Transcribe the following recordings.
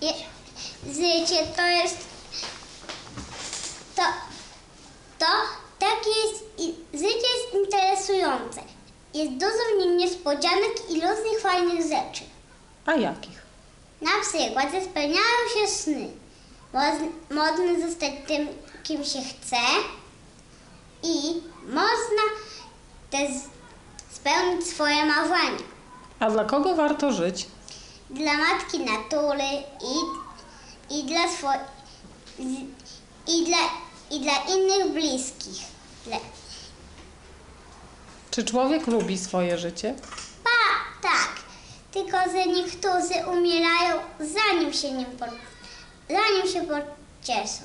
je, życie to jest to, to takie jest, i, życie jest interesujące. Jest dużo w nim niespodzianek i różnych fajnych rzeczy. A jakich? Na przykład że spełniają się sny. Można zostać tym, kim się chce i można też spełnić swoje marzenia. A dla kogo warto żyć? Dla matki natury i, i, dla, swo, i, dla, i dla innych bliskich. Dla, Czy człowiek lubi swoje życie? pa, tak, tylko że niektórzy umierają zanim się nim po, zanim się pocieszą.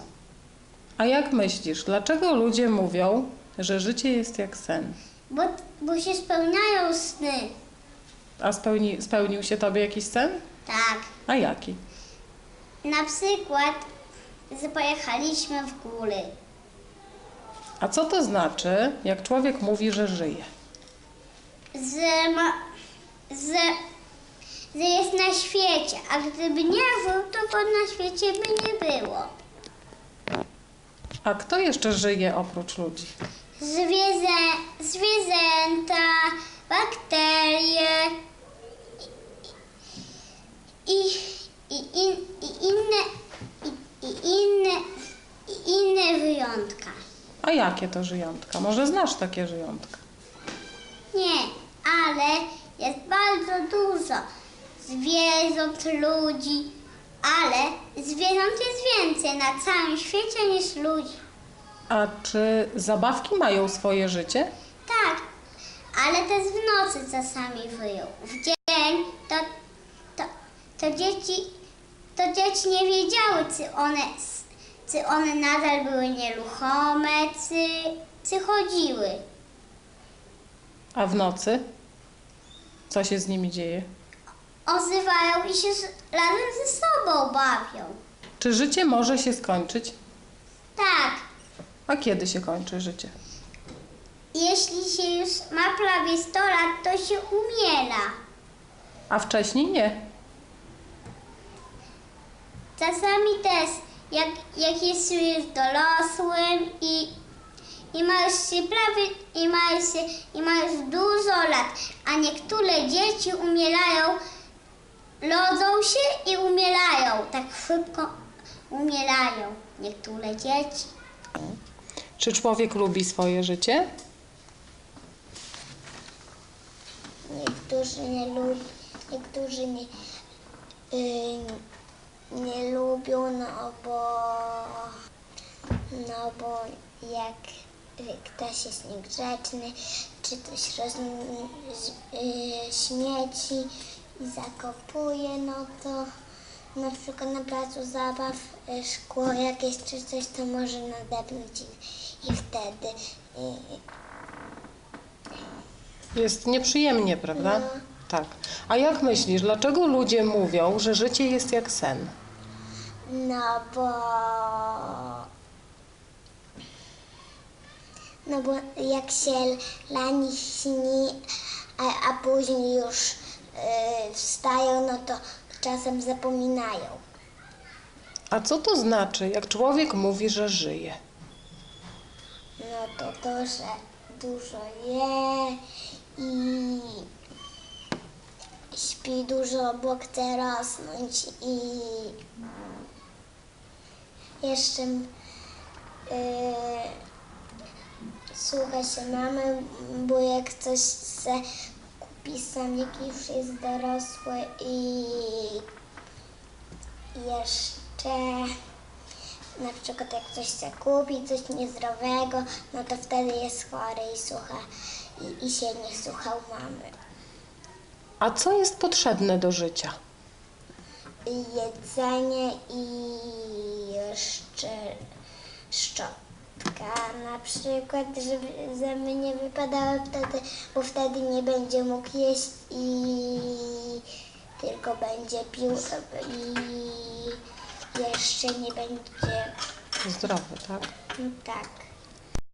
A jak myślisz, dlaczego ludzie mówią, że życie jest jak sen? Bo, bo się spełniają sny. A spełni, spełnił się tobie jakiś sen? Tak. A jaki? Na przykład, że pojechaliśmy w góry. A co to znaczy, jak człowiek mówi, że żyje? Że, ma, że, że jest na świecie, a gdyby nie był, to go na świecie by nie było. A kto jeszcze żyje oprócz ludzi? Zwierzę, zwierzęta, bakterie i, i, i, i inne, i, inne, inne wyjątka. A jakie to żyjątka? Może znasz takie żyjątka? Nie, ale jest bardzo dużo zwierząt, ludzi, ale zwierząt jest więcej na całym świecie niż ludzi. A czy zabawki mają swoje życie? Ale też w nocy czasami wyją. W dzień to, to, to dzieci to dzieci nie wiedziały, czy one, czy one nadal były nieruchome, czy, czy chodziły. A w nocy? Co się z nimi dzieje? Ozywają i się razem ze sobą bawią. Czy życie może się skończyć? Tak, A kiedy się kończy życie? Jeśli się już ma prawie 100 lat, to się umiera. A wcześniej nie. Czasami też, jak, jak jest się już dorosłym i, i ma już się prawie, i ma już, się, i ma już dużo lat, a niektóre dzieci umierają, rodzą się i umierają, tak szybko umierają niektóre dzieci. Czy człowiek lubi swoje życie? Niektórzy nie lubią, niektórzy nie, y, nie lubią, no bo, no bo jak y, ktoś jest niegrzeczny, czy coś roz, y, śmieci i zakopuje, no to na przykład na placu zabaw y, szkło jakieś czy coś, to może nadepnąć i, i wtedy y, Jest nieprzyjemnie, prawda? No. Tak. A jak myślisz, dlaczego ludzie mówią, że życie jest jak sen? No bo. No bo jak się dla nich śni, a, a później już y, wstają, no to czasem zapominają. A co to znaczy, jak człowiek mówi, że żyje? No to to, że dużo je i śpi dużo, bo chce rosnąć i jeszcze yy, słucha się mamy, bo jak coś chce kupi sam, jak już jest dorosły i jeszcze na przykład jak ktoś chce kupić coś niezdrowego, no to wtedy jest chory i słucha i, i się nie słuchał mamy. A co jest potrzebne do życia? Jedzenie i jeszcze szczotka na przykład, żeby zęby nie wypadały wtedy, bo wtedy nie będzie mógł jeść i tylko będzie pił i jeszcze nie będzie Zdrowy, tak? tak.